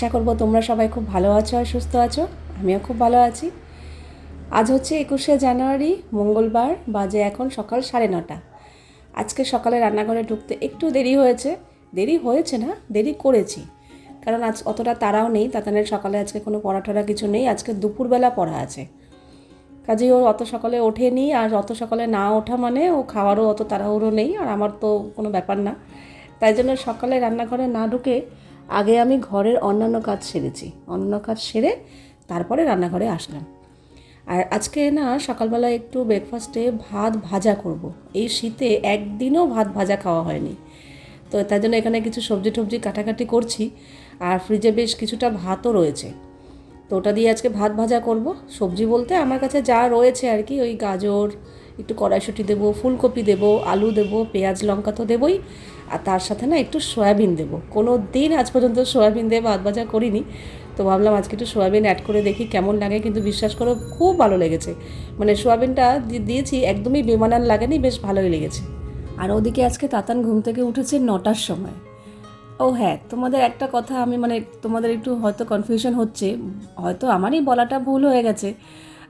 আশা করব তোমরা সবাই খুব ভালো আছো আর সুস্থ আছো। আমিও খুব ভালো আছি। আজ হচ্ছে একুশে জানুয়ারি, মঙ্গলবার বাজে এখন সকাল সাড়ে নটা। আজকে সকালে রান্নাঘরে ঢুকতে একটু দেরি হয়েছে। দেরি হয়েছে না, দেরি করেছি। কারণ আজ অতটা তাড়াও নেই, তাতানের সকালে আজকে কোনো পড়াঠরা কিছু নেই, আজকে দুপুরবেলা পড়া আছে। কাজেই ও অত সকালে ওঠেনি, আর অত সকালে না ওঠা মানে ও খাওয়ারও অত তাড়াহুড়ো নেই, আর আমার তো কোনো ব্যাপার না। তাই জন্য সকালে রান্নাঘরে না ঢুকে আগে আমি ঘরের অন্যান্য কাজ সেরেছি। অন্যান্য কাজ সেরে তারপরে রান্নাঘরে আসলাম। আর আজকে না সকালবেলা একটু ব্রেকফাস্টে ভাত ভাজা করব। এই শীতে একদিনও ভাত ভাজা খাওয়া হয়নি। তো তাই জন্য এখানে কিছু সবজি টবজি কাটাকাটি করছি। আর ফ্রিজে বেশ কিছুটা ভাতও রয়েছে। তো ওটা দিয়ে আজকে ভাত ভাজা করব। সবজি বলতে আমার কাছে যা রয়েছে আর কি, ওই গাজর একটু কড়াইশুঁটি দেবো, ফুলকপি দেবো, আলু দেবো, পেঁয়াজ, লঙ্কা তো দেবোই। আর তার সাথে না একটু সয়াবিন দেবো। কোনো দিন আজ পর্যন্ত সয়াবিন দিয়ে ভাত ভাজা করিনি। তো ভাবলাম আজকে একটু সয়াবিন অ্যাড করে দেখি কেমন লাগে, কিন্তু বিশ্বাস করো খুব ভালো লেগেছে। মানে সয়াবিনটা দিয়েছি, একদমই বেমানান লাগেনি, বেশ ভালোই লেগেছে। আর ওদিকে আজকে তাতান ঘুম থেকে উঠেছে নটার সময়। ও হ্যাঁ তোমাদের একটা কথা আমি মানে তোমাদের একটু হয়তো কনফিউশন হচ্ছে, হয়তো আমারই বলাটা ভুল হয়ে গেছে।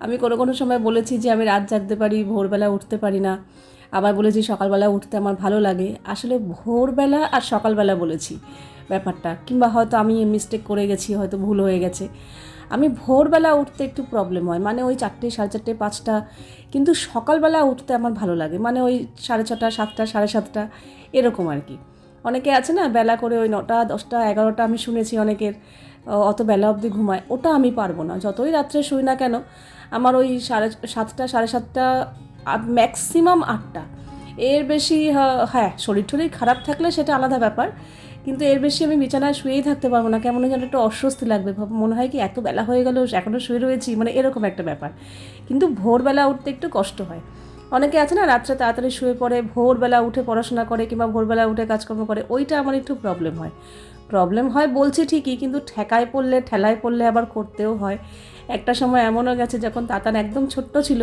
আমি কোনো কোনো সময় বলেছি যে আমি রাত জাগতে পারি, ভোরবেলা উঠতে পারি না। আবার বলেছি সকালবেলা উঠতে আমার ভালো লাগে। আসলে ভোরবেলা আর সকালবেলা বলেছি ব্যাপারটা। কিংবা হয়তো আমি মিস্টেক করে গেছি, হয়তো ভুল হয়ে গেছে। আমি ভোরবেলা উঠতে একটু প্রবলেম হয়। মানে ওই চারটে, সাড়ে চারটে, পাঁচটা। কিন্তু সকালবেলা উঠতে আমার ভালো লাগে। মানে ওই সাড়ে ছটা, সাতটা, সাড়ে সাতটা, এরকম আর কি। অনেকে আছে না, বেলা করে ওই নটা, দশটা, এগারোটা আমি শুনেছি অনেকের অত বেলা অবধি ঘুমায়। ওটা আমি পারব না। যতই রাত্রে শুই না কেন আমার ওই সাড়ে সাতটা সাড়ে সাতটা ম্যাক্সিমাম আটটা। এর বেশি হ্যাঁ শরীর টরীর খারাপ থাকলে সেটা আলাদা ব্যাপার, কিন্তু এর বেশি আমি বিছানায় শুয়েই থাকতে পারব না। কেমন যেন একটু অস্বস্তি লাগবে। মনে হয় কি এত বেলা হয়ে গেল এখনও শুয়ে রয়েছি মানে এরকম একটা ব্যাপার। কিন্তু ভোরবেলা উঠতে একটু কষ্ট হয়। অনেকে আছে না, রাত্রে তাড়াতাড়ি শুয়ে পড়ে, ভোরবেলা উঠে পড়াশোনা করে কিংবা ভোরবেলা উঠে কাজকর্ম করে, ওইটা আমার একটু প্রবলেম হয়। প্রবলেম হয়, বলছি ঠিকই, কিন্তু ঠেকায় পড়লে, ঠেলায় পড়লে আবার করতেও হয়। একটা সময় এমনও গেছে যখন তাতান একদম ছোট্ট ছিল,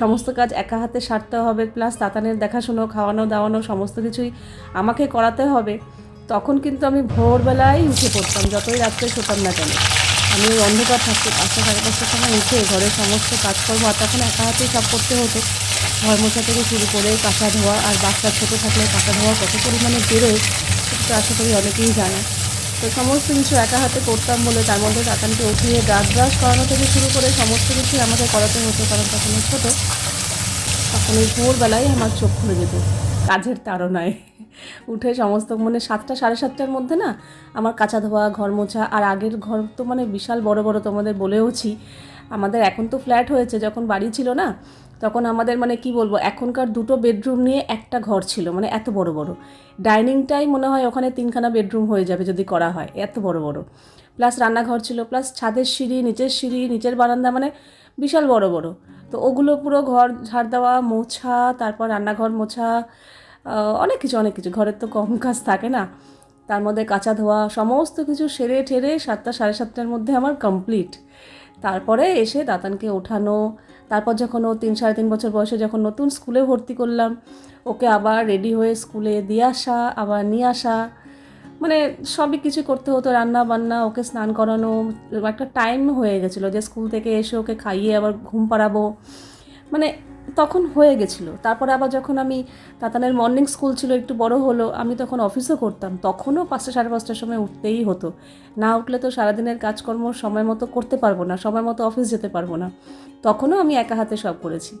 সমস্ত কাজ একা হাতে সারতে হবে প্লাস তাতানের দেখাশুনো, খাওয়ানো, দাওয়ানো, সমস্ত কিছুই আমাকে করাতে হবে। তখন কিন্তু আমি ভোরবেলায় উঠে পড়তাম, যতই রাত্রে শুতাম না কেন। আমি অন্ধকার থাকতে পাঁচটা সাড়ে পাঁচটার সময় উঠে ঘরের সমস্ত কাজকর্ম, আর তখন একা হাতেই সব করতে হতো। ঘর মোছা থেকে শুরু করে কাঁচা ধোয়া, আর বাচ্চা ছোটো থাকলে কাঁচা ধোয়া কত পরিমাণে বেরোয়, সেটা আশা করি অনেকেই জানে। তো সমস্ত কিছু একা হাতে করতাম বলে তার মধ্যে তাতানকে উঠিয়ে দাঁত ব্রাশ করানো থেকে শুরু করে সমস্ত কিছুই আমাকে করাতে হতো, কারণ তখন ছোটো। তখন ওই ভোরবেলায় আমার চোখ খুলে যেত, কাজের তাড়নায়। উঠে সমস্ত মানে সাতটা, সাড়ে সাতটার মধ্যে না আমার কাঁচা ধোয়া, ঘর মোছা, আর আগের ঘর তো মানে বিশাল বড় বড় তোমাদের বলেওছি। আমাদের এখন তো ফ্ল্যাট হয়েছে, যখন বাড়ি ছিল না তখন আমাদের মানে কি বলব, এখনকার দুটো বেডরুম নিয়ে একটা ঘর ছিল মানে এত বড় বড়। ডাইনিংটাই মনে হয় ওখানে তিনখানা বেডরুম হয়ে যাবে যদি করা হয়, এত বড় বড়। প্লাস রান্নাঘর ছিল প্লাস ছাদের সিঁড়ি, নিচের সিঁড়ি, নিচের বারান্দা মানে বিশাল বড় বড়। তো ওগুলো পুরো ঘর ঝাড় দেওয়া, মোছা, তারপর রান্নাঘর মোছা অনেক কিছু অনেক কিছু। ঘরের তো কম কাজ থাকে না। তার মধ্যে কাঁচা ধোয়া, সমস্ত কিছু সেরে ঠেরে সাতটা, সাড়ে সাতটার মধ্যে আমার কমপ্লিট তারপরে এসে দাতানকে ওঠানো তারপর যখন ও তিন, সাড়ে তিন বছর বয়সে যখন নতুন স্কুলে ভর্তি করলাম, ওকে আবার রেডি হয়ে স্কুলে দিয়ে আসা, আবার নিয়ে আসা। মানে সবই কিছু করতে হতো, রান্না বান্না, ওকে স্নান করানো, একটা টাইম হয়ে গেছিল যে স্কুল থেকে এসে ওকে খাইয়ে আবার ঘুম পাড়াবো। মানে তখন হয়ে গেছিল। তারপরে আবার যখন আমি তাতানের মর্নিং স্কুল ছিল, একটু বড় হলো, আমি তখন অফিসও করতাম। তখনও পাঁচটা সাড়ে পাঁচটার সময় উঠতেই হতো। না উঠলে তো সারাদিনের কাজকর্ম সময় মতো করতে পারব না, সময় মতো অফিস যেতে পারব না। তখনও আমি একা হাতে সব করেছি।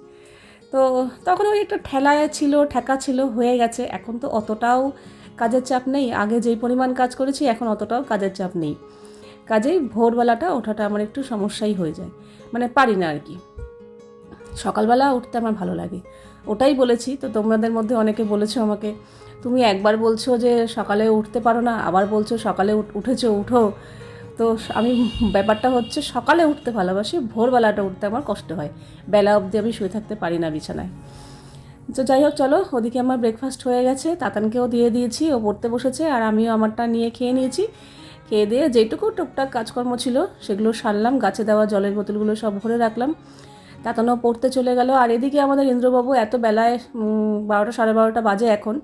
তো তখন ওই একটা ঠেলায় ছিল, ঠেকা ছিল, হয়ে গেছে। এখন তো অতটাও কাজের চাপ নেই। আগে যেই পরিমাণ কাজ করেছি, এখন অতটাও কাজের চাপ নেই। কাজেই ভোরবেলাটা ওঠাটা আমার একটু সমস্যাই হয়ে যায়। মানে পারি না আর কি। সকালবেলা উঠতে আমার ভালো লাগে। ওটাই বলেছি, তো তোমাদের মধ্যে অনেকে বলেছ আমাকে, তুমি একবার বলছো যে সকালে উঠতে পারো না, আবার বলছো সকালে উঠেছো, উঠো। তো আমি ব্যাপারটা হচ্ছে সকালে উঠতে ভালোবাসি, ভোরবেলাটা উঠতে আমার কষ্ট হয়। বেলা অবধি আমি শুয়ে থাকতে পারি না বিছানায়। তো যাই হোক, চলো, ওদিকে আমার ব্রেকফাস্ট হয়ে গেছে, তাতানকেও দিয়ে দিয়েছি, ও পড়তে বসেছে, আর আমিও আমারটা নিয়ে খেয়ে নিয়েছি। খেয়ে দিয়ে যেটুকু টুকটাক কাজকর্ম ছিল, সেগুলো সারলাম, গাছে দেওয়া জলের বোতলগুলো সব ভরে রাখলাম। তাতানও পড়তে চলে গেল। আর এদিকে আমাদের ইন্দ্রবাবু এত বেলায় বারোটা সাড়ে বারোটা বাজে এখন,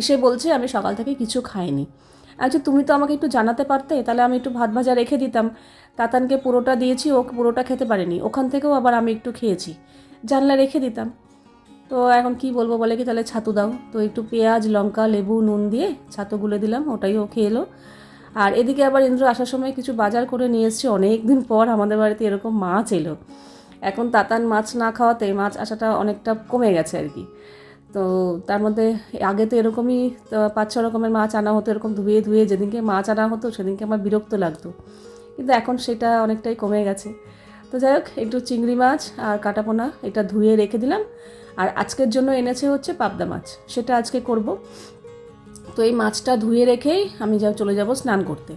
এসে বলছে, আমি সকাল থেকে কিছু খাইনি। আচ্ছা তুমি তো আমাকে একটু জানাতে পারতে? তাহলে আমি একটু ভাত ভাজা রেখে দিতাম। তাতানকে পুরোটা দিয়েছি, ও পুরোটা খেতে পারেনি। ওখান থেকেও আবার আমি একটু খেয়েছি। জানলা রেখে দিতাম। তো এখন কি বলব বলে কি? তাহলে ছাতু দাও। তো একটু পেঁয়াজ, লঙ্কা, লেবু, নুন দিয়ে ছাতু গুলে দিলাম, ওটাই ও খেয়ে এলো। আর এদিকে আবার ইন্দ্র আসার সময় কিছু বাজার করে নিয়ে এসছে। অনেক দিন পর আমাদের বাড়িতে এরকম মাছ এলো। এখন তাতান মাছ না খাওয়াতে মাছ আসাটা অনেকটা কমে গেছে আর কি। তো তার মধ্যে আগে তো এরকমই পাঁচ ছ রকমের মাছ আনা হতো, এরকম ধুয়ে ধুয়ে যেদিনকে মাছ আনা হতো সেদিনকে আমার বিরক্ত লাগতো। কিন্তু এখন সেটা অনেকটাই কমে গেছে। তো যাই হোক, একটু চিংড়ি মাছ আর কাটাপোনা এটা ধুয়ে রেখে দিলাম। আর আজকের জন্য এনেছে হচ্ছে পাবদা মাছ, সেটা আজকে করব। তো এই মাছটা ধুয়ে রেখেই আমি যা চলে যাব স্নান করতে।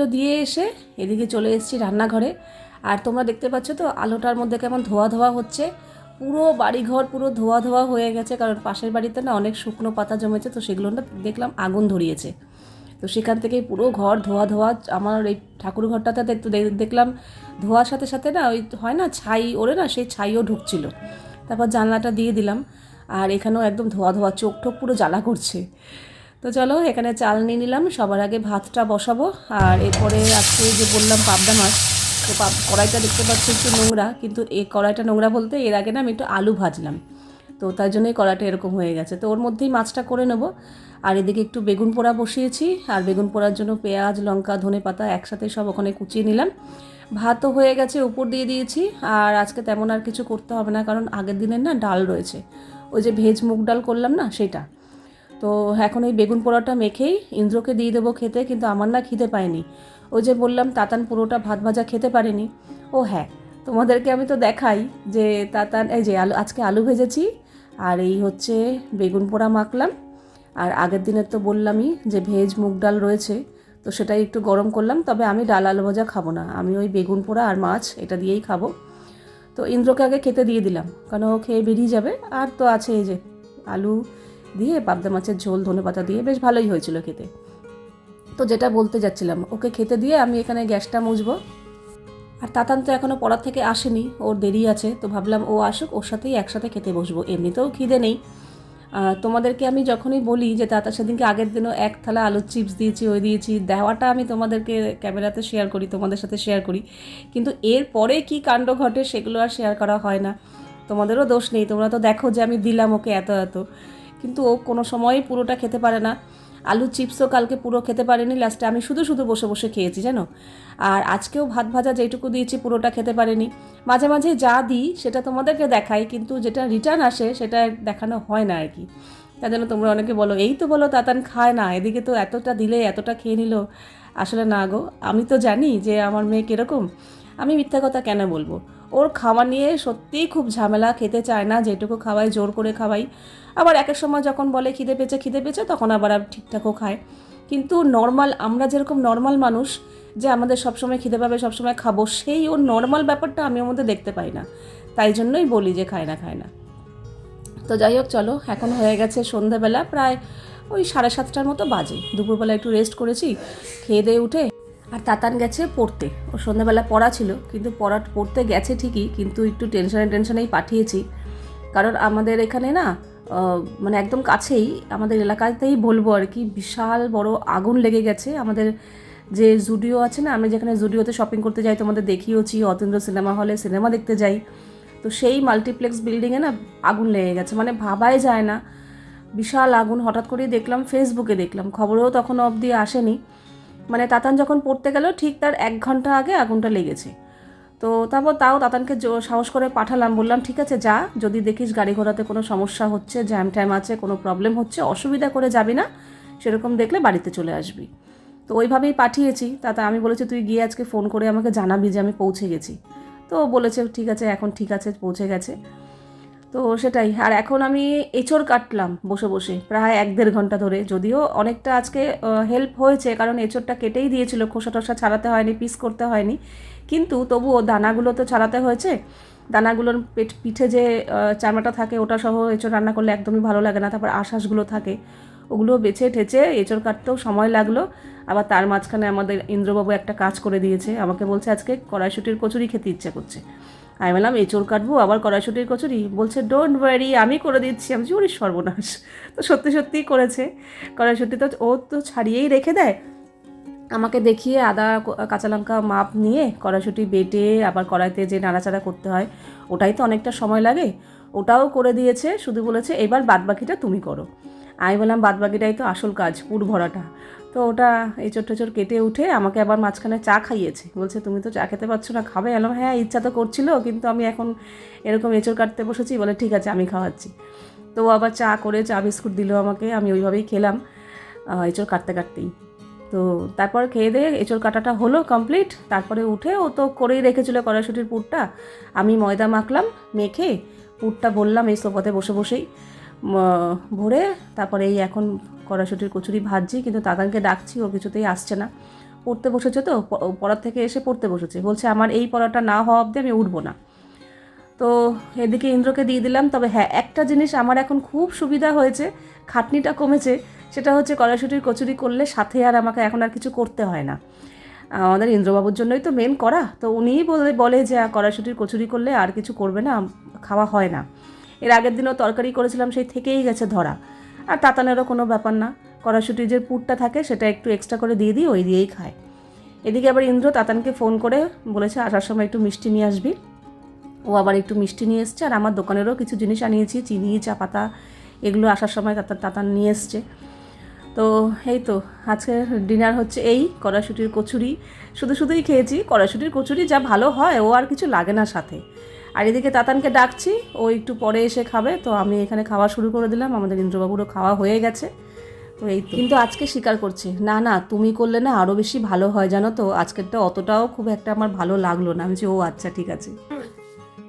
পুজো দিয়ে এসে এদিকে চলে এসেছি রান্নাঘরে। আর তোমরা দেখতে পাচ্ছ তো, আলোটার মধ্যে কেমন ধোয়া ধোয়া হচ্ছে। পুরো বাড়িঘর পুরো ধোয়া ধোয়া হয়ে গেছে, কারণ পাশের বাড়িতে না অনেক শুকনো পাতা জমেছে, তো সেগুলো না দেখলাম আগুন ধরিয়েছে। তো সেখান থেকে পুরো ঘর ধোয়া ধোয়া, আমার এই ঠাকুর ঘরটাতে একটু দেখলাম ধোয়ার সাথে সাথে না ওই হয় না ছাই, ওরে না সেই ছাইও ঢুকছিল। তারপর জানলাটা দিয়ে দিলাম, আর এখানেও একদম ধোয়া ধোয়া, চোখ টোক পুরো জ্বালা করছে। তো চলো, এখানে চাল নিয়ে নিলাম, সবার আগে ভাতটা বসাবো। আর এরপরে আজকে যে বললাম পাবদা মাছ, তো কড়াইটা দেখতে পাচ্ছি একটু নোংরা, কিন্তু এই কড়াইটা নোংরা বলতে এর আগে না আমি একটু আলু ভাজলাম। তো তার জন্যই কড়াইটা এরকম হয়ে গেছে। তো ওর মধ্যেই মাছটা করে নেব। আর এদিকে একটু বেগুন পোড়া বসিয়েছি, আর বেগুন পোড়ার জন্য পেঁয়াজ, লঙ্কা, ধনে পাতা একসাথে সব ওখানে কুচিয়ে নিলাম। ভাতও হয়ে গেছে, উপর দিয়ে দিয়েছি। আর আজকে তেমন আর কিছু করতে হবে না, কারণ আগের দিনের না ডাল রয়েছে। ওই যে ভেজ মুগ ডাল করলাম না, সেটা। তো এখন এই বেগুন পোড়াটা মেখেই ইন্দ্রকে দিয়ে দেবো খেতে, কিন্তু আমার না খিদে পায়নি। ওই যে বললাম, তাতান পুরোটা ভাত ভাজা খেতে পারেনি। ও হ্যাঁ তোমাদেরকে আমি তো দেখাই যে তাতান, এই যে আলু, আজকে আলু ভেজেছি, আর এই হচ্ছে বেগুন পোড়া মাখলাম। আর আগের দিনের তো বললামই যে ভেজ মুগ ডাল রয়েছে, তো সেটাই একটু গরম করলাম, তবে আমি ডাল আলু ভাজা খাব না। আমি ওই বেগুন পোড়া আর মাছ এটা দিয়েই খাব। তো ইন্দ্রকে আগে খেতে দিয়ে দিলাম কারণ ও খেয়ে বেরিয়ে যাবে। আর তো আছে এই যে আলু দিয়ে পাবদা মাছের ঝোল, ধনে পাতা দিয়ে বেশ ভালোই হয়েছিল খেতে। তো যেটা বলতে যাচ্ছিলাম, ওকে খেতে দিয়ে আমি এখানে গ্যাসটা মুছবো। আর তাতান তো এখনও পড়ার থেকে আসেনি, ওর দেরি আছে, তো ভাবলাম ও আসুক, ওর সাথেই একসাথে খেতে বসবো, এমনিতেও খিদে নেই। তোমাদেরকে আমি যখনই বলি যে তাতা সেদিনকে আগের দিনও এক থালা আলুর চিপস দিয়েছি, ওই দিয়েছি, দেওয়াটা আমি তোমাদেরকে ক্যামেরাতে শেয়ার করি, তোমাদের সাথে শেয়ার করি। কিন্তু এর পরে কি কাণ্ড ঘটে সেগুলো আর শেয়ার করা হয় না। তোমাদেরও দোষ নেই, তোমরা তো দেখো যে আমি দিলাম ওকে এত এত। কিন্তু ও কোনো সময়ই পুরোটা খেতে পারে না। আলু চিপসও কালকে পুরো খেতে পারেনি, লাস্টে আমি শুধু শুধু বসে বসে খেয়েছি, জানো? আর আজকেও ভাত ভাজা যেটুকু দিয়েছি পুরোটা খেতে পারেনি। মাঝে মাঝে যা দিই সেটা তোমাদেরকে দেখাই, কিন্তু যেটা রিটার্ন আসে সেটা দেখানো হয় না আর কি। তার জন্য তোমরা অনেকে বলো, এই তো বলো তাতান খায় না, এদিকে তো এতটা দিলে, এতটা খেয়ে নিল। আসলে না গো, আমি তো জানি যে আমার মেয়ে কীরকম। আমি মিথ্যা কথা কেন বলব? ওর খাওয়া নিয়ে সত্যিই খুব ঝামেলা, খেতে চায় না, যেটুকু খাওয়াই, জোর করে খাওয়াই। আবার একের সময় যখন বলে খিদে পেয়েছে খিদে পেয়েছে, তখন আবার ঠিকঠাকও খায়। কিন্তু নর্মাল আমরা যেরকম নর্মাল মানুষ যে আমাদের সবসময় খিদে পাবে, সবসময় খাব, সেই ওর নর্মাল ব্যাপারটা আমি ওর মধ্যে দেখতে পাই না। তাই জন্যই বলি যে খায় না খায় না। তো যাই হোক, চলো, এখন হয়ে গেছে সন্ধ্যাবেলা প্রায় ওই সাড়ে সাতটার মতো বাজে। দুপুরবেলা একটু রেস্ট করেছি, খেয়ে দিয়ে উঠে আর তাতান গেছে পড়তে। ও সন্ধ্যাবেলা পড়া ছিল, কিন্তু পড়া পড়তে গেছে ঠিকই, কিন্তু একটু টেনশনে টেনশনেই পাঠিয়েছি। কারণ আমাদের এখানে না মানে একদম কাছেই, আমাদের এলাকাতেই বলব আর কি, বিশাল বড় আগুন লেগে গেছে। আমাদের যে জুডিও আছে না, আমি যেখানে জুডিওতে শপিং করতে যাই, তোমাদের দেখিয়েছি অতীন্দ্র সিনেমা হলে সিনেমা দেখতে যাই। তো সেই মাল্টিপ্লেক্স বিল্ডিংয়ে না আগুন লেগে গেছে মানে ভাবাই যায় না। বিশাল আগুন, হঠাৎ করেই দেখলাম ফেসবুকে দেখলাম। খবরেও তখন অবধি আসেনি। মানে তাতান যখন পড়তে গেল, ঠিক তার এক ঘণ্টা আগে আগুনটা লেগেছে। তো তারপর তাও তাতানকে সাহস করে পাঠালাম, বললাম, ঠিক আছে, যা, যদি দেখিস গাড়ি ঘোড়াতে কোনো সমস্যা হচ্ছে, জ্যাম ট্যাম আছে, কোনো প্রবলেম হচ্ছে, অসুবিধা করে যাবি না, সেরকম দেখলে বাড়িতে চলে আসবি। তো ওইভাবেই পাঠিয়েছি। তাতে আমি বলেছি, তুই গিয়ে আজকে ফোন করে আমাকে জানাবি যে আমি পৌঁছে গেছি। তো বলেছে, ঠিক আছে, এখন ঠিক আছে, পৌঁছে গেছে। তো সেটাই। আর এখন আমি এঁচড় কাটলাম বসে বসে, প্রায় এক দেড় ঘণ্টা ধরে। যদিও অনেকটা আজকে হেল্প হয়েছে, কারণ এঁচড়টা কেটেই দিয়েছিল, খোসা টোসা ছাড়াতে হয়নি পিস করতে হয়নি। কিন্তু তবুও দানাগুলো তো ছাড়াতে হয়েছে। দানাগুলোর পেট, পিঠে যে চামড়াটা থাকে, ওটা সহ এঁচড় রান্না করলে একদমই ভালো লাগে না। তারপর আশ্বাসগুলো থাকে ওগুলো বেছে ঠেচে এঁচড় কাটতেও সময় লাগল। আবার তার মাঝখানে আমাদের ইন্দ্রবাবু একটা কাজ করে দিয়েছে। আমাকে বলছে, আজকে কড়াইশুটির কচুরি খেতে ইচ্ছে করছে। আমি বললাম এঁচড় কাটবো আবার কড়াইশুটির কচুরি? বলছে ডোন্ট ওয়ারি আমি করে দিচ্ছি আমি বলছি, সর্বনাশ। তো সত্যি সত্যিই করেছে। কড়াইশুটি তো ও তো ছাড়িয়েই রেখে দেয়। আমাকে দেখিয়ে আদা কাঁচা লঙ্কা মাপ নিয়ে কড়াইশুটি বেটে আবার কড়াইতে যে নাড়াচাড়া করতে হয় ওটাই তো অনেকটা সময় লাগে। ওটাও করে দিয়েছে, শুধু বলেছে, এবার বাদবাকিটা তুমি করো। আমি বললাম, বাদবাকিটাই তো আসল কাজ, পুর ভরাটা। তো ওটা এঁচড় টেচড় কেটে উঠে আমাকে আবার মাঝখানে চা খাইয়েছে। বলছে, তুমি তো চা খেতে পারছ না, খাবে? এলাম হ্যাঁ ইচ্ছা তো করছিল, কিন্তু আমি এখন এরকম এঁচড় কাটতে বসেছি। বলে, ঠিক আছে, আমি খাওয়াচ্ছি। তো আবার চা করে, চা বিস্কুট দিল আমাকে, আমি ওইভাবেই খেলাম এঁচড় কাটতে কাটতেই। তো তারপর খেয়ে দিয়ে এঁচড় কাটাটা হলো কমপ্লিট। তারপরে উঠে ও তো করেই রেখেছিল কড়াইশুটির পুরটা। আমি ময়দা মাখলাম, মেখে পুরটা বললাম এই সোফাতে বসে বসেই ভরে তারপরে এই এখন কড়াইশুটির কচুরি ভাজছি, কিন্তু দাদানকে ডাকছি, ও কিছুতেই আসছে না। পড়তে বসেছে তো পড়ার থেকে এসে পড়তে বসেছে। বলছে, আমার এই পড়াটা না হওয়া অবধি আমি উঠবো না। তো এদিকে ইন্দ্রকে দিয়ে দিলাম, তবে হ্যাঁ একটা জিনিস আমার এখন খুব সুবিধা হয়েছে, খাটনিটা কমেছে, সেটা হচ্ছে কড়াইশুটির কচুরি করলে সাথে আর আমাকে এখন আর কিছু করতে হয় না। আমাদের ইন্দ্রবাবুর জন্যই তো মেন করা। তো উনিই বলে বলে যে কড়াইশুটির কচুরি করলে আর কিছু করবে না, খাওয়া হয় না। এর আগের দিনও তরকারি করেছিলাম, সেই থেকেই গেছে ধরা। আর তাতানেরও কোনো ব্যাপার না। কড়াইশুটির যে পুরটা থাকে, সেটা একটু এক্সট্রা করে দিয়ে দিই, ওই দিয়েই খায়। এদিকে আবার ইন্দ্র তাতানকে ফোন করে বলেছে, আসার সময় একটু মিষ্টি নিয়ে আসবি। ও আবার একটু মিষ্টি নিয়ে এসছে, আর আমার দোকানেরও কিছু জিনিস আনিয়েছি, চিনি, চা পাতা, এগুলো আসার সময় তাতার তাতান নিয়ে এসছে। তো এই তো আজকে ডিনার হচ্ছে এই কড়াইশুটির কচুরি। শুধু শুধুই খেয়েছি কড়াইশুটির কচুরি যা ভালো হয় ও আর কিছু লাগে না সাথে। আর এদিকে তাতানকে ডাকছি ও একটু পরে এসে খাবে তো আমি এখানে খাওয়া শুরু করে দিলাম আমাদের ইন্দ্রবাবুরও খাওয়া হয়ে গেছে। তো এই কিন্তু আজকে স্বীকার করছি। না না তুমি করলে না আরও বেশি ভালো হয় জানো তো? আজকেরটা অতটাও খুব একটা আমার ভালো লাগল না। আমি বলছি, ও আচ্ছা ঠিক আছে।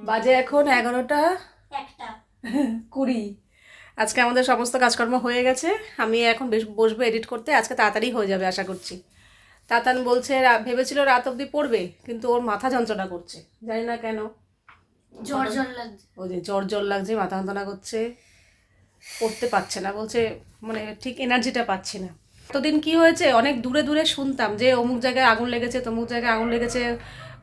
বাজে এখন এগারোটা কুড়ি। আজকে আমাদের সমস্ত কাজকর্ম হয়ে গেছে। আমি এখন বেশ বসবো এডিট করতে। আজকে তাড়াতাড়ি হয়ে যাবে আশা করছি। তাতান বলছে রা- ভেবেছিল রাত অবধি পড়বে কিন্তু ওর মাথা যন্ত্রণা করছে। জানি না কেন। জ্বর জ্বর লাগছে। ওই যে জ্বর জ্বর লাগছে মাথা যন্ত্রণা করছে। পড়তে পারছে না বলছে মানে ঠিক এনার্জিটা পাচ্ছে না। এতদিন কি হয়েছে? অনেক দূরে দূরে শুনতাম যে অমুক জায়গায় আগুন লেগেছে তমুক জায়গায় আগুন লেগেছে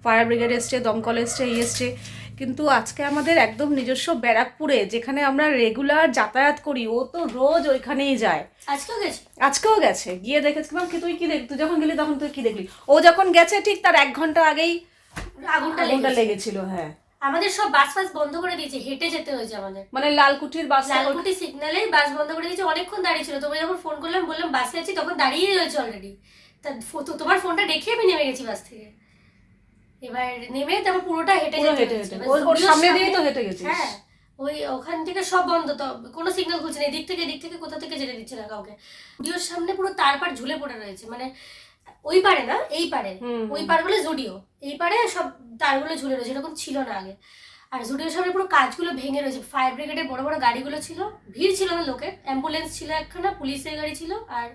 ফায়ার ব্রিগেড এসছে দমকল এসছে এই এসছে। কিন্তু আজকে আমাদের একদম নিজস্ব ব্যারাকপুরে যেখানে আমরা রেগুলার যাতায়াত করি ও তো রোজ ওইখানেই যায়। আজকেও গেছে? আজকেও গেছে। গিয়ে দেখেছিলাম কি তুই কি দেখ তুই যখন গেলি তখন তুই কি দেখলি? ও যখন গেছে ঠিক তার এক ঘণ্টা আগেই আগুনটা লেগেছিল হ্যাঁ। আমাদের সব বাস ফাস বন্ধ করে দিয়েছে হেঁটে যেতে হয়েছে আমাদের। মানে লালকুঠির বাস লালকুটি সিগন্যালে বাস বন্ধ করে দিয়েছে অনেকক্ষণ দাঁড়িয়ে ছিল। তোমায় যখন ফোন করলাম বললাম বাসে আছি? তখন দাঁড়িয়ে রয়েছে অলরেডি তা তোমার ফোনটা দেখে আমি নেমে গেছি বাস থেকে। এবার নেমে তারপর পুরোটা হেঁটে হেঁটে হেঁটে। ওর- সামনে দিয়েই তো হেঁটে গেছিস। হ্যাঁ ওই ওখান থেকে সব বন্ধ তো কোনো সিগন্যাল খুলছে না। এদিক থেকে এদিক থেকে কোথা থেকে যেতে দিচ্ছে না কাউকে। জুডিওর সামনে পুরো তারপার ঝুলে পড়ে রয়েছে। মানে ওই পারে না এই পারে ওই পার বলে জুডিও। এই পারে সব তারগুলো ঝুলে রয়েছে এরকম ছিল না আগে। আর জুডিওর সামনে পুরো কাজগুলো ভেঙে রয়েছে। ফায়ার ব্রিগেডের বড় বড় গাড়িগুলো ছিল। ভিড় ছিল না লোকের। অ্যাম্বুলেন্স ছিল একখানা পুলিশের গাড়ি ছিল। আর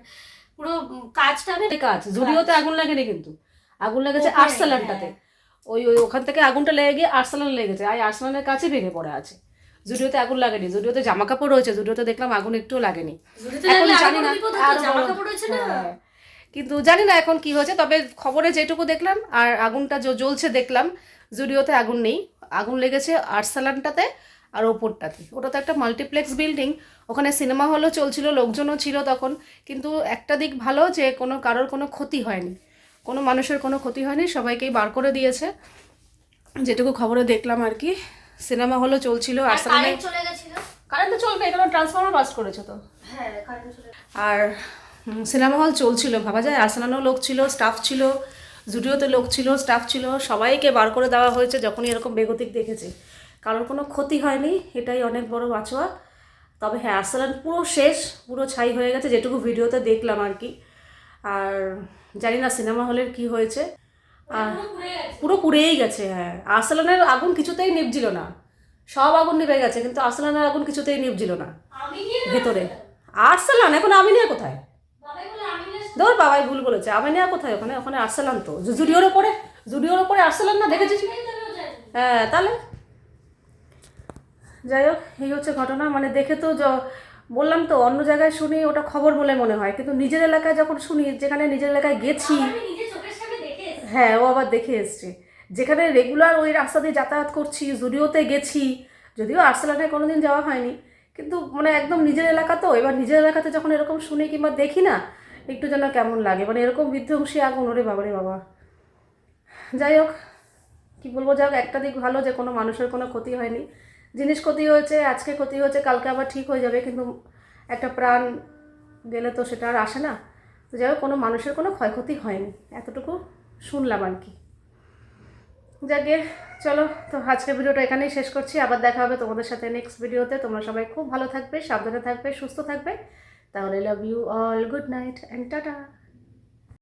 পুরো কাজটা কাজ। জুডিওতে আগুন লাগেনি কিন্তু। আগুন লেগেছে আর্সেলানটাতে। ওই ওই ওখান থেকে আগুনটা লেগে গিয়ে আর্সেলান লেগেছে আর আর্সেলানের কাছে ভেঙে পড়ে আছে। জুডিওতে আগুন লাগেনি জুডিওতে জামা কাপড় রয়েছে জুডিওতে দেখলাম আগুন একটুও লাগেনি। এখন জানি না হ্যাঁ। কিন্তু জানি না এখন কি হয়েছে তবে খবরে যেটুকু দেখলাম আর আগুনটা জ্বলছে দেখলাম জুডিওতে আগুন নেই। আগুন লেগেছে আর্সালানটাতে আর ওপরটাতে। ওটা তো একটা মাল্টিপ্লেক্স বিল্ডিং ওখানে সিনেমা হলও চলছিল লোকজনও ছিল তখন। কিন্তু একটা দিক ভালো যে কোনো কারোর কোনো ক্ষতি হয়নি। কোনো মানুষের কোনো ক্ষতি হয়নি সবাইকেই বার করে দিয়েছে। যেটুকু খবরে দেখলাম আর কি সিনেমা হলও চলছিল আর কারেন্ট চলে গেছিল? কারেন্ট তো চলবে এখানে ট্রান্সফর্মার বাস্ট করেছে তো। হ্যাঁ আর সিনেমা হল চলছিল ভাবা যায় আর্সেনালও লোক ছিল স্টাফ ছিল জুডিওতে লোক ছিল স্টাফ ছিল সবাইকে বার করে দেওয়া হয়েছে যখনই এরকম বেগতিক দেখেছে। কারোর কোনো ক্ষতি হয়নি এটাই অনেক বড় বাঁচোয়া তবে হ্যাঁ আর্সেনাল পুরো শেষ পুরো ছাই হয়ে গেছে যেটুকু ভিডিওতে দেখলাম আর কি। আর জানি না সিনেমা হলের কি হয়েছে। আর পুরো পুড়েই গেছে। হ্যাঁ। আর্সেলানের আগুন কিছুতেই নিভছিল না। সব আগুন নিভে গেছে কিন্তু আর্সেলানের আগুন কিছুতেই নিভছিল না। আমি ভেতরে। আর্সেলান এখন আমি নিয়ে কোথায় আমি দৌড় বাবাই ভুল বলেছে আমিনিয়া কোথায়? ওখানে ওখানে আর্সেলান তো। জুডিওর ওপরে জুডিওর ওপরে আর্সেলান না দেখেছিস? হ্যাঁ তাহলে? যাই হোক এই হচ্ছে ঘটনা। মানে দেখে তো বললাম তো অন্য জায়গায় শুনি ওটা খবর বলে মনে হয়। কিন্তু নিজের এলাকায় যখন শুনি যেখানে নিজের এলাকায় গেছি। হ্যাঁ ও আবার দেখে এসছে। যেখানে রেগুলার ওই রাস্তা দিয়ে যাতায়াত করছি জুডিওতে গেছি যদিও আর্সেলাটায় কোনো দিন যাওয়া হয়নি। কিন্তু মানে একদম নিজের এলাকা তো এবার নিজের এলাকাতে যখন এরকম শুনি কিংবা দেখি না একটু যেন কেমন লাগে। মানে এরকম বিধ্বংসী আগুন ওরে বাবারে বাবা। যাই হোক কী বলব যাই হোক একটা দিক ভালো যে কোনো মানুষের কোনো ক্ষতি হয়নি। জিনিস ক্ষতি হয়েছে, আজকে ক্ষতি হয়েছে, কালকে আবার ঠিক হয়ে যাবে, কিন্তু একটা প্রাণ গেলে তো সেটা আর আসে না। তো যাই হোক, কোনো মানুষের কোনো ক্ষয়ক্ষতি হয়নি, এতটুকু শুনলাম আর কি। যাকে চলো, তো আজকের ভিডিওটা এখানেই শেষ করছি, আবার দেখা হবে তোমাদের সাথে নেক্সট ভিডিওতে তোমরা সবাই খুব ভালো থাকবে, সাবধানে থাকবে, সুস্থ থাকবে। তাহলে love you all good night and tata